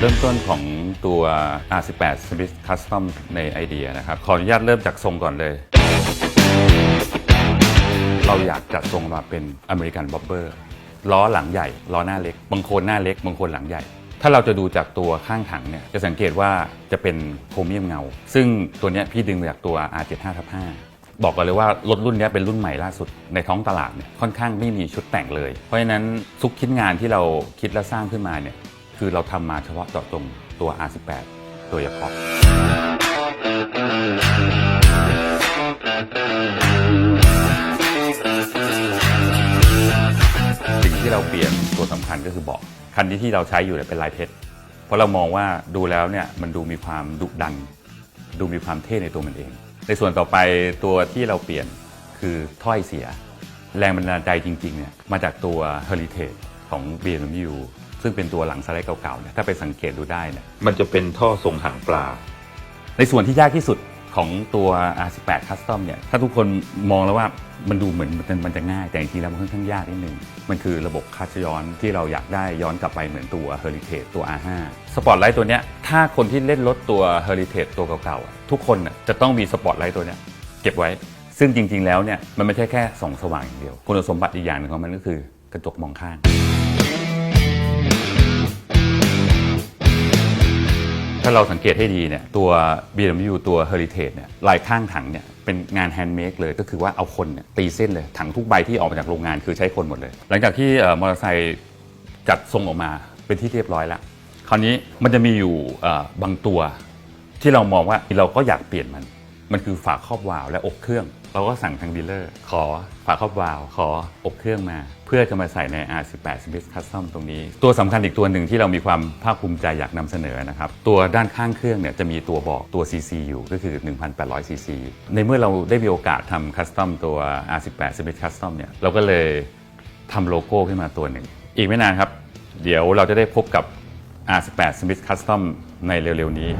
เริ่มต้นของตัว R18 Smith Custom ในไอเดียนะครับ ขออนุญาตเริ่มจากทรงก่อนเลย เราอยากจัดทรงมาเป็นอเมริกันบ๊อบเบอร์ล้อหลังใหญ่ล้อหน้าเล็ก บางโคนหน้าเล็ก บางโคนหลังใหญ่ ถ้าเราจะดูจากตัวข้างถังเนี่ยจะสังเกตว่าจะเป็นโครเมียมเงา ซึ่งตัวนี้พี่ดึงมาจากตัว R75 ทับ5บอกกันเลยว่ารถรุ่นนี้เป็นรุ่นใหม่ล่าสุดในท้องตลาดเนี่ยค่อนข้างไม่มีชุดแต่งเลย เพราะฉะนั้นทุกชิ้นงานที่เราคิดและสร้างขึ้นมาเนี่ย คือเราทำมาเฉพาะเจาะจงตัว R18 โดยเฉพาะสิ่งที่เราเปลี่ยนตัวสำคัญก็คือเบาะคันนี้ที่เราใช้อยู่เนี่ยเป็นลายเพชรเพราะเรามองว่าดูแล้วเนี่ยมันดูมีความดุดัน ดูมีความเท่ในตัวมันเอง ในส่วนต่อไปตัวที่เราเปลี่ยนคือถ้อยเสีย แรงบันดาลใจจริงๆเนี่ยมาจากตัว Heritage ของ BMW ซึ่งเป็นตัวหลังสไลด์เก่าๆเนี่ยถ้าไปสังเกตดูได้เนี่ยมันจะเป็นท่อทรงหางปลา ในส่วนที่ยากที่สุดของตัว R18 Custom เนี่ยถ้าทุกคนมองแล้วว่ามันดูเหมือนมันมันจะง่าย แต่จริงๆแล้วมันค่อนข้างยากนิดนึง มันคือระบบคาชย้อนที่เราอยากได้ย้อนกลับไปเหมือนตัว Heritage ตัว R5 สปอตไลท์ตัวเนี้ยถ้าคนที่เล่นรถตัว Heritage ตัวเก่าๆอะทุกคนน่ะจะต้องมีสปอตไลท์ตัวเนี้ยเก็บไว้ ซึ่งจริงๆแล้วเนี่ยมันไม่ใช่แค่ส่องสว่างอย่างเดียว คุณสมบัติอีกอย่างหนึ่งของมันก็คือกระจกมองข้าง ถ้าเราสังเกตให้ดีเนี่ยตัว BMW ตัว Heritage เนี่ยลายข้างถังเนี่ยเป็นงานแฮนด์เมดเลยก็คือว่าเอาคนเนี่ยตีเส้นเลย ถังทุกใบที่ออกมาจากโรงงานคือใช้คนหมดเลย หลังจากที่มอเตอร์ไซค์จัดทรงออกมาเป็นที่เรียบร้อยแล้ว คราวนี้มันจะมีอยู่บางตัวที่เรามองว่าเราก็อยากเปลี่ยนมัน มันคือฝาครอบวาล์วและอกเครื่อง เราก็สั่งทางดีลเลอร์ขอฝาครอบวาล์วขออกเครื่องมา เพื่อจะมาใส่ใน R18 Smith Custom ตรงนี้ ตัวสำคัญอีกตัวหนึ่งที่เรามีความภาคภูมิใจอยากนำเสนอนะครับ ตัวด้านข้างเครื่องเนี่ยจะมีตัวบอกตัว CC อยู่ก็คือ 1,800 CC ในเมื่อเราได้มีโอกาสทำคัสตอมตัว R18 Smith Custom เนี่ยเราก็เลยทำโลโก้ขึ้นมาตัวหนึ่ง อีกไม่นานครับ เดี๋ยวเราจะได้พบกับ R18 Smith Custom ในเร็วๆนี้